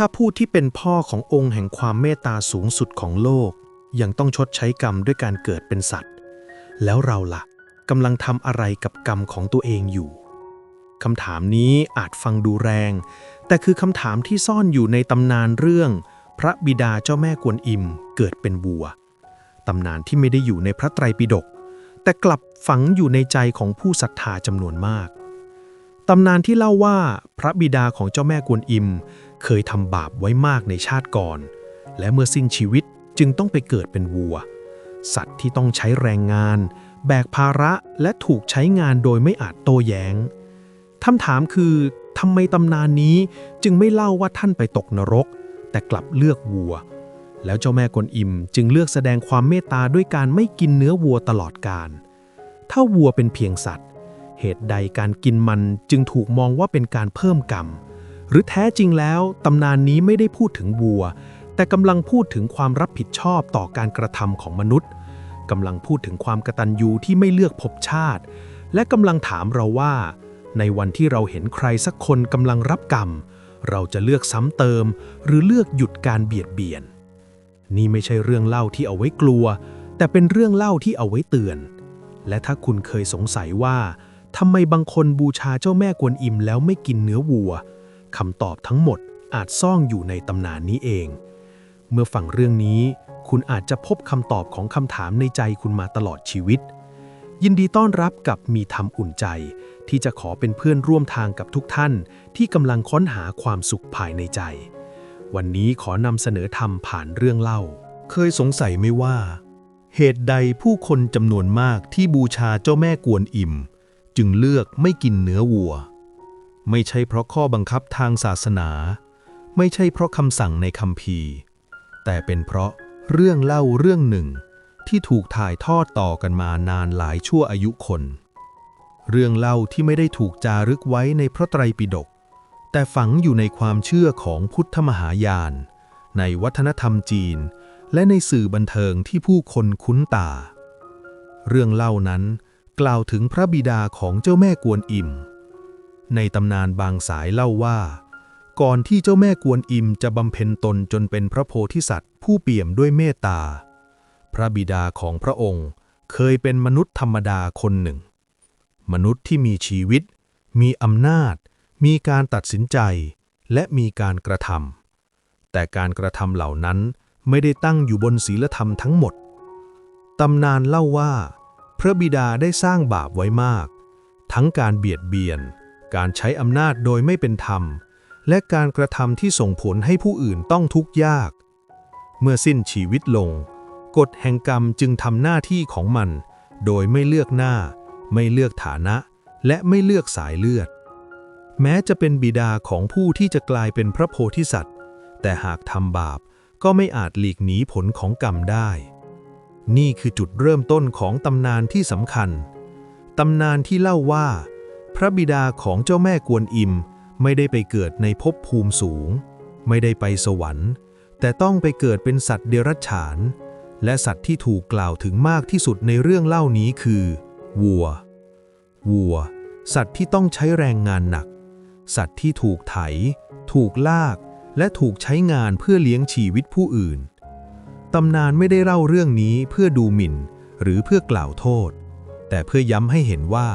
ถ้าผู้ที่เป็นพ่อขององค์แห่งความเมตตาสูงสุดของโลก ยังต้องชดใช้กรรมด้วยการเกิดเป็นสัตว์ แล้วเราล่ะกำลังทำอะไรกับกรรมของตัวเองอยู่คำถามนี้อาจฟังดูแรง แต่คือคำถามที่ซ่อนอยู่ในตำนานเรื่อง พระบิดาเจ้าแม่กวนอิมเกิดเป็นวัวตำนานที่ไม่ได้อยู่ในพระไตรปิฎกแต่กลับฝังอยู่ในใจของผู้ศรัทธาจำนวนมากตำนานที่เล่าว่าพระบิดาของเจ้าแม่กวนอิม เคยทำบาปไว้มากในชาติก่อน และเมื่อสิ้นชีวิตจึงต้องไปเกิดเป็นวัว สัตว์ที่ต้องใช้แรงงาน แบกภาระและถูกใช้งานโดยไม่อาจโต้แย้งคำถามคือทำไมตำนานนี้จึงไม่เล่าว่าท่านไปตกนรก แต่กลับเลือกวัว แล้วเจ้าแม่กวนอิมจึงเลือกแสดงความเมตตาด้วยการไม่กินเนื้อวัวตลอดกาลถ้าวัวเป็นเพียงสัตว์ เหตุใดการกินมันจึงถูกมองว่าเป็นการเพิ่มกรรม หรือแท้จริงแล้วตำนานนี้ไม่ได้พูดถึงวัว แต่กำลังพูดถึงความรับผิดชอบต่อการกระทำของมนุษย์กำลังพูดถึงความกตัญญูที่ไม่เลือกภพชาติ และกำลังถามเราว่า ในวันที่เราเห็นใครสักคนกำลังรับกรรม เราจะเลือกซ้ำเติม หรือเลือกหยุดการเบียดเบียน นี่ไม่ใช่เรื่องเล่าที่เอาไว้กลัว แต่เป็นเรื่องเล่าที่เอาไว้เตือน และถ้าคุณเคยสงสัยว่าทำไมบางคนบูชาเจ้าแม่กวนอิมแล้วไม่กินเนื้อวัว คำตอบทั้งหมดอาจซ่องอยู่ในตำนานนี้เอง เมื่อฟังเรื่องนี้ คุณอาจจะพบคำตอบของคำถามในใจคุณมาตลอดชีวิต ยินดีต้อนรับกับมีธรรมอุ่นใจ ที่จะขอเป็นเพื่อนร่วมทางกับทุกท่าน ที่กำลังค้นหาความสุขภายในใจ วันนี้ขอนำเสนอธรรมผ่านเรื่องเล่า เคยสงสัยไหมว่า เหตุใดผู้คนจำนวนมากที่บูชาเจ้าแม่กวนอิม จึงเลือกไม่กินเนื้อวัว ไม่ใช่เพราะข้อบังคับทางศาสนา ไม่ใช่เพราะคำสั่งในคำพีแต่เป็นเพราะเรื่องเล่าเรื่องหนึ่ง ที่ถูกถ่ายทอดต่อกันมานานหลายชั่วอายุคน เรื่องเล่าที่ไม่ได้ถูกจารึกไว้ในพระไตรปิฎกแต่ฝังอยู่ในความเชื่อของพุทธมหายาน ในวัฒนธรรมจีน และในสื่อบันเทิงที่ผู้คนคุ้นตา เรื่องเล่านั้นกล่าวถึงพระบิดาของเจ้าแม่กวนอิม ในตำนานบางสายเล่าว่า ก่อนที่เจ้าแม่กวนอิมจะบำเพ็ญตนจนเป็นพระโพธิสัตว์ ผู้เปี่ยมด้วยเมตตา พระบิดาของพระองค์ เคยเป็นมนุษย์ธรรมดาคนหนึ่ง มนุษย์ที่มีชีวิต มีอำนาจ มีการตัดสินใจ และมีการกระทำแต่การกระทำเหล่านั้นไม่ได้ตั้งอยู่บนศีลธรรมทั้งหมด ตำนานเล่าว่า พระบิดาได้สร้างบาปไว้มาก ทั้งการเบียดเบียน การใช้อำนาจโดยไม่เป็นธรรม และการกระทำที่ส่งผลให้ผู้อื่นต้องทุกข์ยาก เมื่อสิ้นชีวิตลง กฎแห่งกรรมจึงทำหน้าที่ของมัน โดยไม่เลือกหน้า ไม่เลือกฐานะ และไม่เลือกสายเลือด แม้จะเป็นบิดาของผู้ที่จะกลายเป็นพระโพธิสัตว์ แต่หากทำบาปก็ไม่อาจหลีกหนีผลของกรรมได้ นี่คือจุดเริ่มต้นของตำนานที่สำคัญ ตำนานที่เล่าว่า พระบิดาของเจ้าแม่กวนอิมไม่ได้ไปเกิดในภพภูมิสูง ไม่ได้ไปสวรรค์ แต่ต้องไปเกิดเป็นสัตว์เดรัจฉาน และสัตว์ที่ถูกกล่าวถึงมากที่สุดในเรื่องเล่านี้คือวัว วัว สัตว์ที่ต้องใช้แรงงานหนัก สัตว์ที่ถูกไถ ถูกลาก และถูกใช้งานเพื่อเลี้ยงชีวิตผู้อื่น ตำนานไม่ได้เล่าเรื่องนี้เพื่อดูหมิ่น หรือเพื่อกล่าวโทษ แต่เพื่อย้ำให้เห็นว่า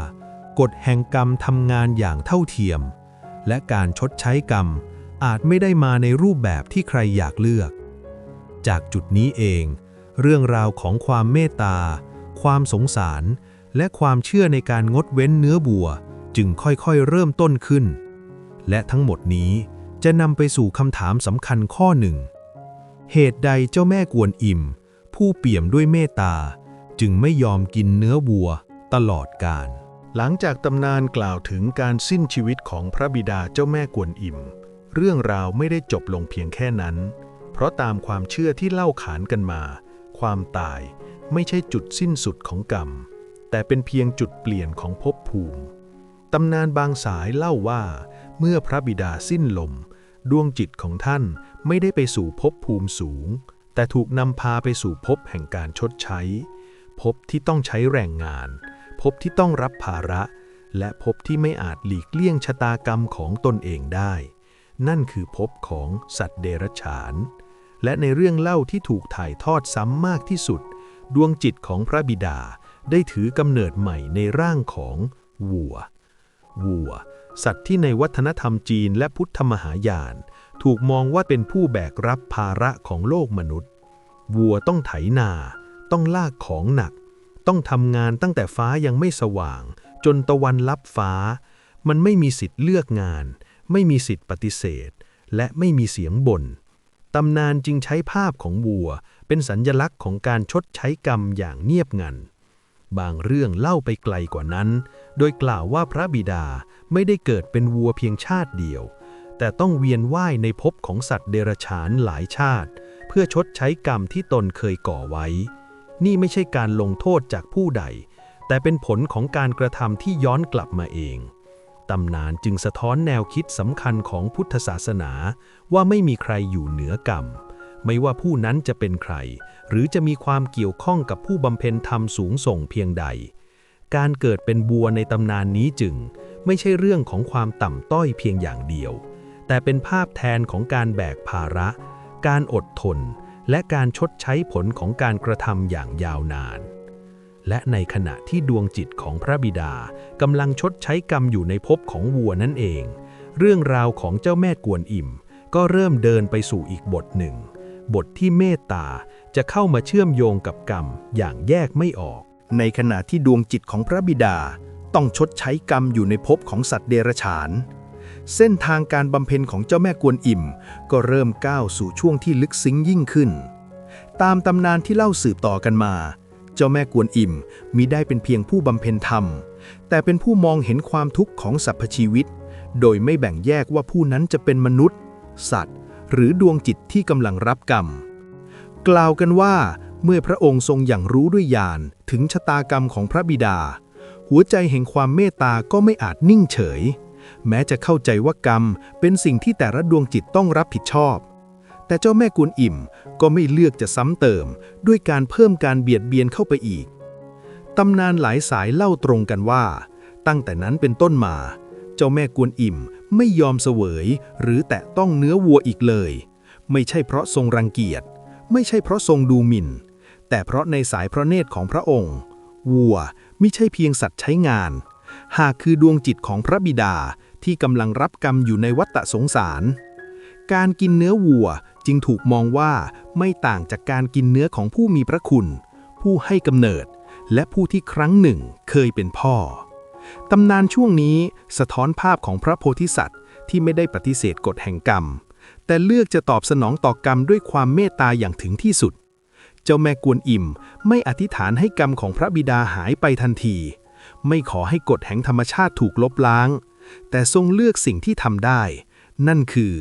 กฎแห่งกรรมทำงานอย่างเท่าเทียม และการชดใช้กรรมอาจไม่ได้มาในรูปแบบที่ใครอยากเลือก จากจุดนี้เอง เรื่องราวของความเมตตา ความสงสาร และความเชื่อในการงดเว้นเนื้อบัว จึงค่อยๆเริ่มต้นขึ้น และทั้งหมดนี้จะนำไปสู่คำถามสำคัญข้อหนึ่ง เหตุใดเจ้าแม่กวนอิม ผู้เปี่ยมด้วยเมตตา จึงไม่ยอมกินเนื้อวัวตลอดกาล หลังจากตำนานกล่าวถึงการสิ้นชีวิตของพระบิดาเจ้าแม่กวนอิม เรื่องราวไม่ได้จบลงเพียงแค่นั้น เพราะตามความเชื่อที่เล่าขานกันมา ความตายไม่ใช่จุดสิ้นสุดของกรรม แต่เป็นเพียงจุดเปลี่ยนของภพภูมิ ตำนานบางสายเล่าว่า เมื่อพระบิดาสิ้นลม ดวงจิตของท่านไม่ได้ไปสู่ภพภูมิสูง แต่ถูกนำพาไปสู่ภพแห่งการชดใช้ภพที่ต้องใช้แรงงาน ภพที่ต้องรับภาระ และภพที่ไม่อาจหลีกเลี่ยงชะตากรรมของตนเองได้ นั่นคือภพของสัตว์เดรัจฉาน และในเรื่องเล่าที่ถูกถ่ายทอดซ้ำมากที่สุด ดวงจิตของพระบิดาได้ถือกำเนิดใหม่ในร่างของวัว วัว สัตว์ที่ในวัฒนธรรมจีนและพุทธมหายาน ถูกมองว่าเป็นผู้แบกรับภาระของโลกมนุษย์ วัวต้องไถนา ต้องลากของหนัก ต้องทำงานตั้งแต่ฟ้ายังไม่สว่าง จนตะวันลับฟ้า มันไม่มีสิทธิ์เลือกงาน ไม่มีสิทธิ์ปฏิเสธ และไม่มีเสียงบน่นตำนานจึงใช้ภาพของวัว เป็นสัญญลักษณ์ของการชดใช้กรรมอย่างเงียบงัน บางเรื่องเล่าไปไกลกว่านั้น โดยกล่าวว่าพระบิดาไม่ได้เกิดเป็นวัวเพียงชาติเดียว แต่ต้องเวียนว่ายในภพของสัตว์เดรัจฉานหลายชาติ เพื่อชดใช้กรรมที่ตนเคยก่อไว้ นี่ไม่ใช่การลงโทษจากผู้ใด แต่เป็นผลของการกระทำที่ย้อนกลับมาเอง ตำนานจึงสะท้อนแนวคิดสำคัญของพุทธศาสนา ว่าไม่มีใครอยู่เหนือกรรม ไม่ว่าผู้นั้นจะเป็นใคร หรือจะมีความเกี่ยวข้องกับผู้บำเพ็ญธรรมสูงส่งเพียงใด การเกิดเป็นบัวในตำนานนี้จึง ไม่ใช่เรื่องของความต่ำต้อยเพียงอย่างเดียว แต่เป็นภาพแทนของการแบกภาระ การอดทน และการชดใช้ผลของการกระทำอย่างยาวนาน และในขณะที่ดวงจิตของพระบิดากำลังชดใช้กรรมอยู่ในภพของวัวนั่นเอง เรื่องราวของเจ้าแม่กวนอิมก็เริ่มเดินไปสู่อีกบทหนึ่ง บทที่เมตตาจะเข้ามาเชื่อมโยงกับกรรมอย่างแยกไม่ออก ในขณะที่ดวงจิตของพระบิดาต้องชดใช้กรรมอยู่ในภพของสัตว์เดรัจฉาน เส้นทางการบำเพ็ญของเจ้าแม่กวนอิม ก็เริ่มก้าวสู่ช่วงที่ลึกซึ้งยิ่งขึ้น ตามตำนานที่เล่าสืบต่อกันมา เจ้าแม่กวนอิมมิได้เป็นเพียงผู้บำเพ็ญธรรม แต่เป็นผู้มองเห็นความทุกข์ของสรรพชีวิต โดยไม่แบ่งแยกว่าผู้นั้นจะเป็นมนุษย์ สัตว์ หรือดวงจิตที่กำลังรับกรรม กล่าวกันว่าเมื่อพระองค์ทรงอย่างรู้ด้วยญาณถึงชะตากรรมของพระบิดา หัวใจแห่งความเมตตาก็ไม่อาจนิ่งเฉย แม้จะเข้าใจว่ากรรมเป็นสิ่งที่แต่ละดวงจิตต้องรับผิดชอบ แต่เจ้าแม่กวนอิ่มก็ไม่เลือกจะซ้ำเติม ด้วยการเพิ่มการเบียดเบียนเข้าไปอีก ตำนานหลายสายเล่าตรงกันว่า ตั้งแต่นั้นเป็นต้นมา เจ้าแม่กวนอิ่มไม่ยอมเสวย หรือแตะต้องเนื้อวัวอีกเลย ไม่ใช่เพราะทรงรังเกียจ ไม่ใช่เพราะทรงดูหมิ่น แต่เพราะในสายพระเนตรของพระองค์ วัวไม่ใช่เพียงสัตว์ใช้งาน หากคือดวงจิตของพระบิดาที่กำลังรับกรรมอยู่ในวัฏสงสาร การกินเนื้อวัวจึงถูกมองว่าไม่ต่างจากการกินเนื้อของผู้มีพระคุณ ผู้ให้กำเนิด และผู้ที่ครั้งหนึ่งเคยเป็นพ่อ ตำนานช่วงนี้สะท้อนภาพของพระโพธิสัตว์ที่ไม่ได้ปฏิเสธกฎแห่งกรรม แต่เลือกจะตอบสนองต่อกรรมด้วยความเมตตาอย่างถึงที่สุด เจ้าแม่กวนอิมไม่อธิษฐานให้กรรมของพระบิดาหายไปทันที ไม่ขอให้กฎแห่งธรรมชาติถูกลบล้าง แต่ทรงเลือกสิ่งที่ทำได้ นั่นคือ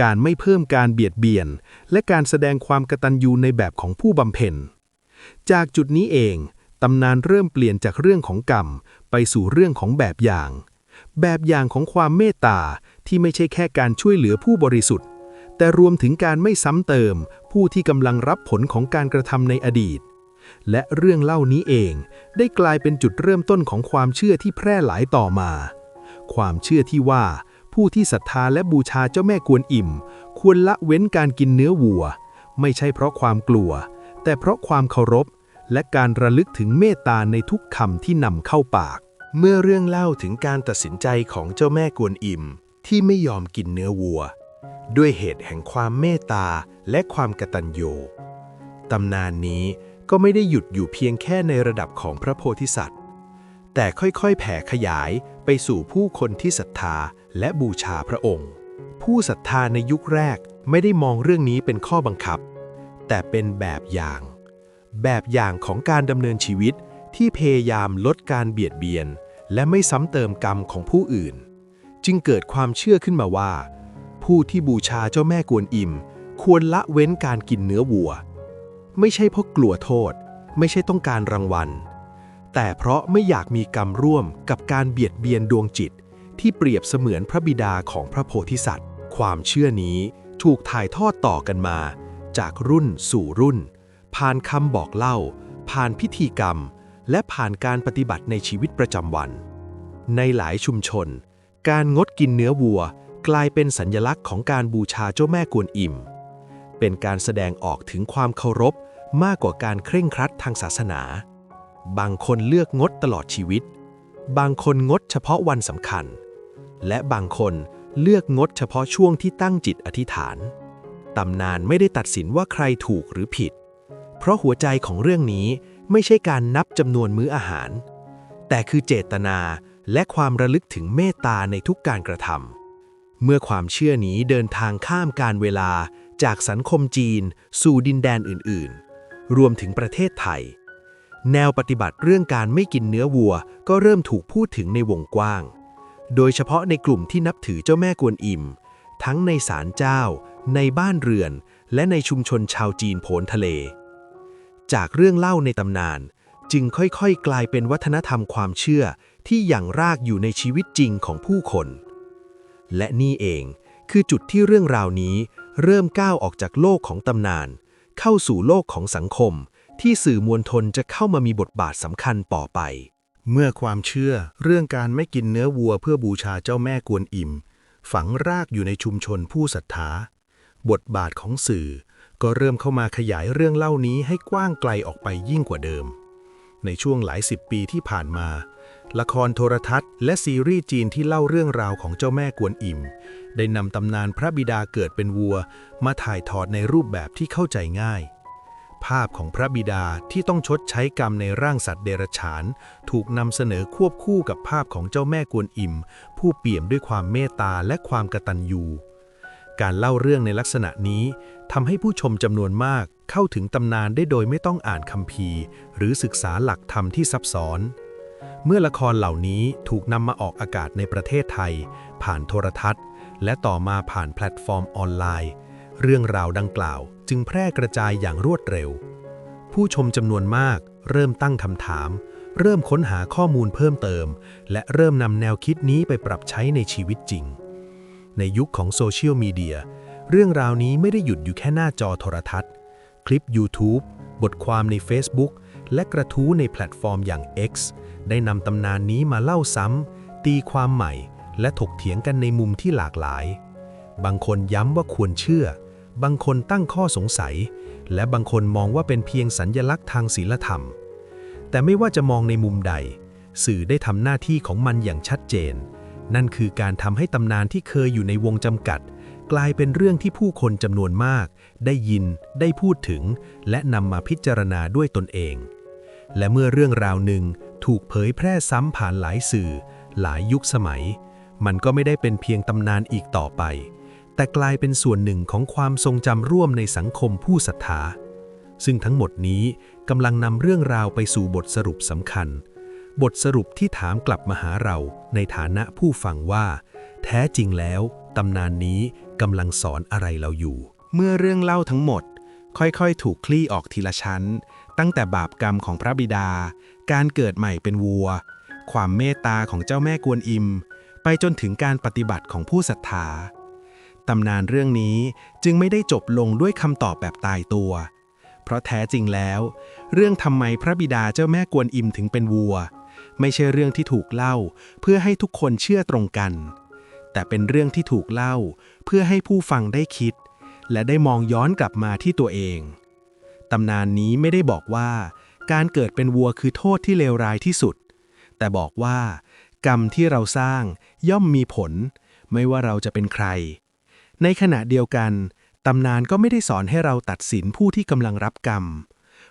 การไม่เพิ่มการเบียดเบียน และการแสดงความกตัญญูในแบบของผู้บำเพ็ญ จากจุดนี้เอง ตำนานเริ่มเปลี่ยนจากเรื่องของกรรม ไปสู่เรื่องของแบบอย่าง แบบอย่างของความเมตตาที่ไม่ใช่แค่การช่วยเหลือผู้บริสุทธิ์ แต่รวมถึงการไม่ซ้ำเติม ผู้ที่กำลังรับผลของการกระทำในอดีต และเรื่องเล่านี้เองได้กลายเป็นจุดเริ่มต้นของความเชื่อที่แพร่หลายต่อมา ความเชื่อที่ว่า ผู้ที่ศรัทธาและบูชาเจ้าแม่กวนอิม ควรละเว้นการกินเนื้อวัว ไม่ใช่เพราะความกลัว แต่เพราะความเคารพ และการระลึกถึงเมตตาในทุกคำที่นำเข้าปาก เมื่อเรื่องเล่าถึงการตัดสินใจของเจ้าแม่กวนอิม ที่ไม่ยอมกินเนื้อวัว ด้วยเหตุแห่งความเมตตาและความกตัญญูตำนานนี้ ก็ไม่ได้หยุดอยู่เพียงแค่ในระดับของพระโพธิสัตว์ แต่ค่อยๆ แผ่ขยายไปสู่ผู้คนที่ศรัทธาและบูชาพระองค์ ผู้ศรัทธาในยุคแรกไม่ได้มองเรื่องนี้เป็นข้อบังคับ แต่เป็นแบบอย่าง แบบอย่างของการดำเนินชีวิตที่พยายามลดการเบียดเบียน และไม่ซ้ำเติมกรรมของผู้อื่น จึงเกิดความเชื่อขึ้นมาว่า ผู้ที่บูชาเจ้าแม่กวนอิม ควรละเว้นการกินเนื้อวัว ไม่ใช่เพราะกลัวโทษ ไม่ใช่ต้องการรางวัล แต่เพราะไม่อยากมีกรรมร่วมกับการเบียดเบียนดวงจิต ที่เปรียบเสมือนพระบิดาของพระโพธิสัตว์ ความเชื่อนี้ถูกถ่ายทอดต่อกันมา จากรุ่นสู่รุ่น ผ่านคำบอกเล่า ผ่านพิธีกรรม และผ่านการปฏิบัติในชีวิตประจำวัน ในหลายชุมชน การงดกินเนื้อวัว กลายเป็นสัญลักษณ์ของการบูชาเจ้าแม่กวนอิม เป็นการแสดงออกถึงความเคารพมากกว่าการเคร่งครัดทางศาสนา บางคนเลือกงดตลอดชีวิต บางคนงดเฉพาะวันสำคัญ และบางคนเลือกงดเฉพาะช่วงที่ตั้งจิตอธิษฐาน ตำนานไม่ได้ตัดสินว่าใครถูกหรือผิด เพราะหัวใจของเรื่องนี้ไม่ใช่การนับจำนวนมื้ออาหาร แต่คือเจตนาและความระลึกถึงเมตตาในทุกการกระทำเมื่อความเชื่อนี้เดินทางข้ามการเวลา จากสังคมจีน สู่ดินแดนอื่นๆ รวมถึงประเทศไทย แนวปฏิบัติเรื่องการไม่กินเนื้อวัว ก็เริ่มถูกพูดถึงในวงกว้าง โดยเฉพาะในกลุ่มที่นับถือเจ้าแม่กวนอิม ทั้งในศาลเจ้า ในบ้านเรือน และในชุมชนชาวจีนโผนทะเล จากเรื่องเล่าในตำนาน จึงค่อยๆ กลายเป็นวัฒนธรรมความเชื่อที่อย่างรากอยู่ในชีวิตจริงของผู้คน และนี่เองคือจุดที่เรื่องราวนี้ เริ่มก้าวออกจากโลกของตำนาน เข้าสู่โลกของสังคม ที่สื่อมวลชนจะเข้ามามีบทบาทสำคัญต่อไป เมื่อความเชื่อเรื่องการไม่กินเนื้อวัวเพื่อบูชาเจ้าแม่กวนอิม ฝังรากอยู่ในชุมชนผู้ศรัทธา บทบาทของสื่อ ก็เริ่มเข้ามาขยายเรื่องเล่านี้ให้กว้างไกลออกไปยิ่งกว่าเดิม ในช่วงหลายสิบปีที่ผ่านมา ละครโทรทัศน์ และซีรีส์จีนที่เล่าเรื่องราวของเจ้าแม่กวนอิม ได้นำตำนานพระบิดาเกิดเป็นวัว มาถ่ายทอดในรูปแบบที่เข้าใจง่าย ภาพของพระบิดาที่ต้องชดใช้กรรมในร่างสัตว์เดรัจฉาน ถูกนำเสนอควบคู่กับภาพของเจ้าแม่กวนอิม ผู้เปี่ยมด้วยความเมตตาและความกตัญญูการเล่าเรื่องในลักษณะนี้ทำให้ผู้ชมจำนวนมากเข้าถึงตำนานได้โดยไม่ต้องอ่านคัมภีร์ หรือศึกษาหลักธรรมที่ซับซ้อน เมื่อละครเหล่านี้ถูกนำมาออกอากาศในประเทศไทย ผ่านโทรทัศน์ และต่อมาผ่านแพลตฟอร์มออนไลน์ เรื่องราวดังกล่าว จึงแพร่กระจายอย่างรวดเร็ว ผู้ชมจำนวนมาก เริ่มตั้งคำถาม เริ่มค้นหาข้อมูลเพิ่มเติม และเริ่มนำแนวคิดนี้ไปปรับใช้ในชีวิตจริง ในยุคของโซเชียลมีเดียเรื่องราวนี้ไม่ได้หยุดอยู่แค่หน้าจอโทรทัศน์ คลิป YouTube บทความใน Facebook และกระทู้ในแพลตฟอร์มอย่าง X ได้นำตำนานนี้มาเล่าซ้ำ ตีความใหม่ และถกเถียงกันในมุมที่หลากหลาย บางคนย้ำว่าควรเชื่อ บางคนตั้งข้อสงสัย และบางคนมองว่าเป็นเพียงสัญญลักษณ์ทางศีลธรรม แต่ไม่ว่าจะมองในมุมใด สื่อได้ทำหน้าที่ของมันอย่างชัดเจน นั่นคือการทำให้ตำนานที่เคยอยู่ในวงจำกัด กลายเป็นเรื่องที่ผู้คนจำนวนมาก ได้ยิน ได้พูดถึง และนำมาพิจารณาด้วยตนเอง และเมื่อเรื่องราวหนึ่งถูกเผยแพร่ซ้ำผ่านหลายสื่อ หลายยุคสมัย มันก็ไม่ได้เป็นเพียงตำนานอีกต่อไป แต่กลายเป็นส่วนหนึ่งของความทรงจำร่วมในสังคมผู้ศรัทธา ซึ่งทั้งหมดนี้กำลังนำเรื่องราวไปสู่บทสรุปสำคัญ บทสรุปที่ถามกลับมาหาเราในฐานะผู้ฟังว่า แท้จริงแล้วตำนานนี้กำลังสอนอะไรเราอยู่ เมื่อเรื่องเล่าทั้งหมด ค่อยๆ ถูกคลี่ออกทีละชั้น ตั้งแต่บาปกรรมของพระบิดา การเกิดใหม่เป็นวัว ความเมตตาของเจ้าแม่กวนอิม ไปจนถึงการปฏิบัติของผู้ศรัทธาตำนานเรื่องนี้จึงไม่ได้จบลงด้วยคำตอบแบบตายตัว เพราะแท้จริงแล้ว เรื่องทำไมพระบิดาเจ้าแม่กวนอิมถึงเป็นวัว ไม่ใช่เรื่องที่ถูกเล่า เพื่อให้ทุกคนเชื่อตรงกัน แต่เป็นเรื่องที่ถูกเล่า เพื่อให้ผู้ฟังได้คิด และได้มองย้อนกลับมาที่ตัวเอง ตำนานนี้ไม่ได้บอกว่า การเกิดเป็นวัวคือโทษที่เลวร้ายที่สุด แต่บอกว่า กรรมที่เราสร้างย่อมมีผล ไม่ว่าเราจะเป็นใคร ในขณะเดียวกันตำนานก็ไม่ได้สอนให้เราตัดสินผู้ที่กำลังรับกรรม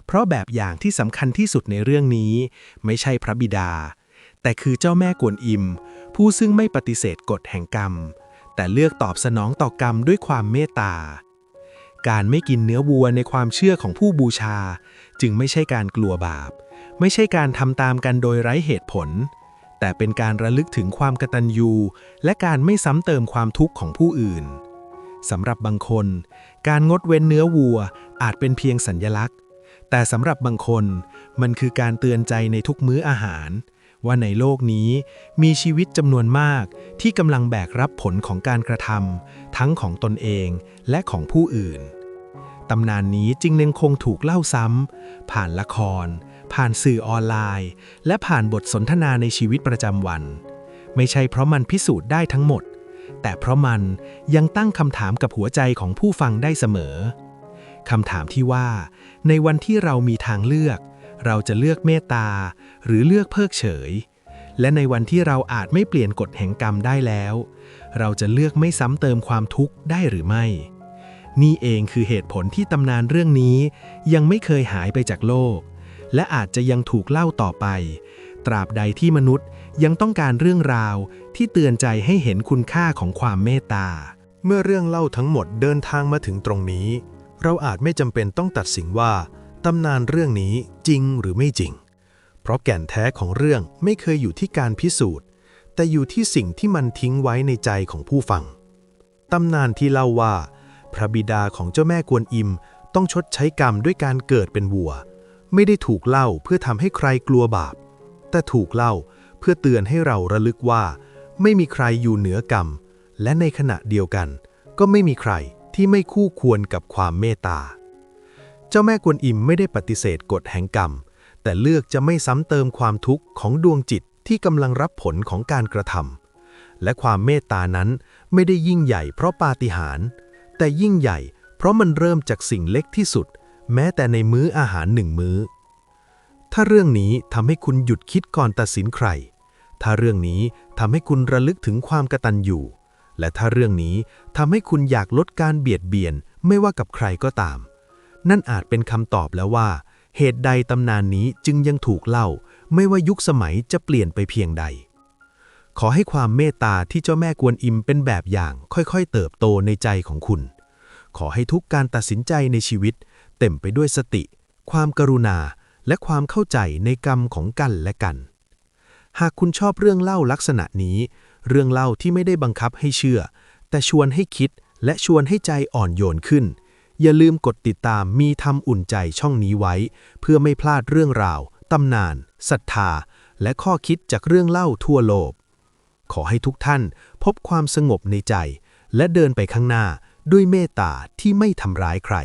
เพราะแบบอย่างที่สำคัญที่สุดในเรื่องนี้ ไม่ใช่พระบิดา แต่คือเจ้าแม่กวนอิม ผู้ซึ่งไม่ปฏิเสธกฎแห่งกรรม แต่เลือกตอบสนองต่อกรรมด้วยความเมตตา การไม่กินเนื้อวัวในความเชื่อของผู้บูชา จึงไม่ใช่การกลัวบาป ไม่ใช่การทำตามกันโดยไร้เหตุผล แต่เป็นการระลึกถึงความกตัญญู และการไม่ซ้ำเติมความทุกข์ของผู้อื่นสำหรับบางคน การงดเว้นเนื้อวัวอาจเป็นเพียงสัญญลักษณ์ แต่สำหรับบางคนมันคือการเตือนใจในทุกมื้ออาหาร ว่าในโลกนี้มีชีวิตจำนวนมากที่กำลังแบกรับผลของการกระทำทั้งของตนเองและของผู้อื่น ตำนานนี้จึงยังคงถูกเล่าซ้ำผ่านละคร ผ่านสื่อออนไลน์ และผ่านบทสนทนาในชีวิตประจำวัน ไม่ใช่เพราะมันพิสูจน์ได้ทั้งหมด แต่เพราะมันยังตั้งคำถามกับหัวใจของผู้ฟังได้เสมอคำถามที่ว่า ในวันที่เรามีทางเลือก เราจะเลือกเมตตา หรือเลือกเพิกเฉย และในวันที่เราอาจไม่เปลี่ยนกฎแห่งกรรมได้แล้ว เราจะเลือกไม่ซ้ำเติมความทุกข์ได้หรือไม่ นี่เองคือเหตุผลที่ตำนานเรื่องนี้ ยังไม่เคยหายไปจากโลก และอาจจะยังถูกเล่าต่อไป ตราบใดที่มนุษย์ยังต้องการเรื่องราวที่เตือนใจให้เห็นคุณค่าของความเมตตา เมื่อเรื่องเล่าทั้งหมดเดินทางมาถึงตรงนี้ เราอาจไม่จำเป็นต้องตัดสินว่า ตำนานเรื่องนี้จริงหรือไม่จริง เพราะแก่นแท้ของเรื่องไม่เคยอยู่ที่การพิสูจน์ แต่อยู่ที่สิ่งที่มันทิ้งไว้ในใจของผู้ฟัง ตำนานที่เล่าว่า พระบิดาของเจ้าแม่กวนอิมต้องชดใช้กรรมด้วยการเกิดเป็นวัว ไม่ได้ถูกเล่าเพื่อทำให้ใครกลัวบาป แต่ถูกเล่าเพื่อเตือนให้เราระลึกว่า ไม่มีใครอยู่เหนือกรรม และในขณะเดียวกัน ก็ไม่มีใครที่ไม่คู่ควรกับความเมตตา เจ้าแม่กวนอิมไม่ได้ปฏิเสธกฎแห่งกรรม แต่เลือกจะไม่ซ้ำเติมความทุกข์ของดวงจิตที่กำลังรับผลของการกระทำและความเมตตานั้นไม่ได้ยิ่งใหญ่เพราะปาฏิหาริย์แต่ยิ่งใหญ่เพราะมันเริ่มจากสิ่งเล็กที่สุด แม้แต่ในมื้ออาหารหนึ่งมื้อ ถ้าเรื่องนี้ทำให้คุณหยุดคิดก่อนตัดสินใคร ถ้าเรื่องนี้ทำให้คุณระลึกถึงความกตัญญูและถ้าเรื่องนี้ทำให้คุณอยากลดการเบียดเบียนไม่ว่ากับใครก็ตาม นั่นอาจเป็นคำตอบแล้วว่า เหตุใดตำนานนี้จึงยังถูกเล่า ไม่ว่ายุคสมัยจะเปลี่ยนไปเพียงใด ขอให้ความเมตตาที่เจ้าแม่กวนอิมเป็นแบบอย่างค่อยๆ เติบโตในใจของคุณ ขอให้ทุกการตัดสินใจในชีวิต เต็มไปด้วยสติ ความกรุณา และความเข้าใจในกรรมของกันและกัน หากคุณชอบเรื่องเล่าลักษณะนี้ เรื่องเล่าที่ไม่ได้บังคับให้เชื่อ แต่ชวนให้คิดและชวนให้ใจอ่อนโยนขึ้น อย่าลืมกดติดตามมีทำอุ่นใจช่องนี้ไว้ เพื่อไม่พลาดเรื่องราว ตำนานศรัทธา และข้อคิดจากเรื่องเล่าทั่วโลก ขอให้ทุกท่านพบความสงบในใจ และเดินไปข้างหน้าด้วยเมตตาที่ไม่ทำร้ายใคร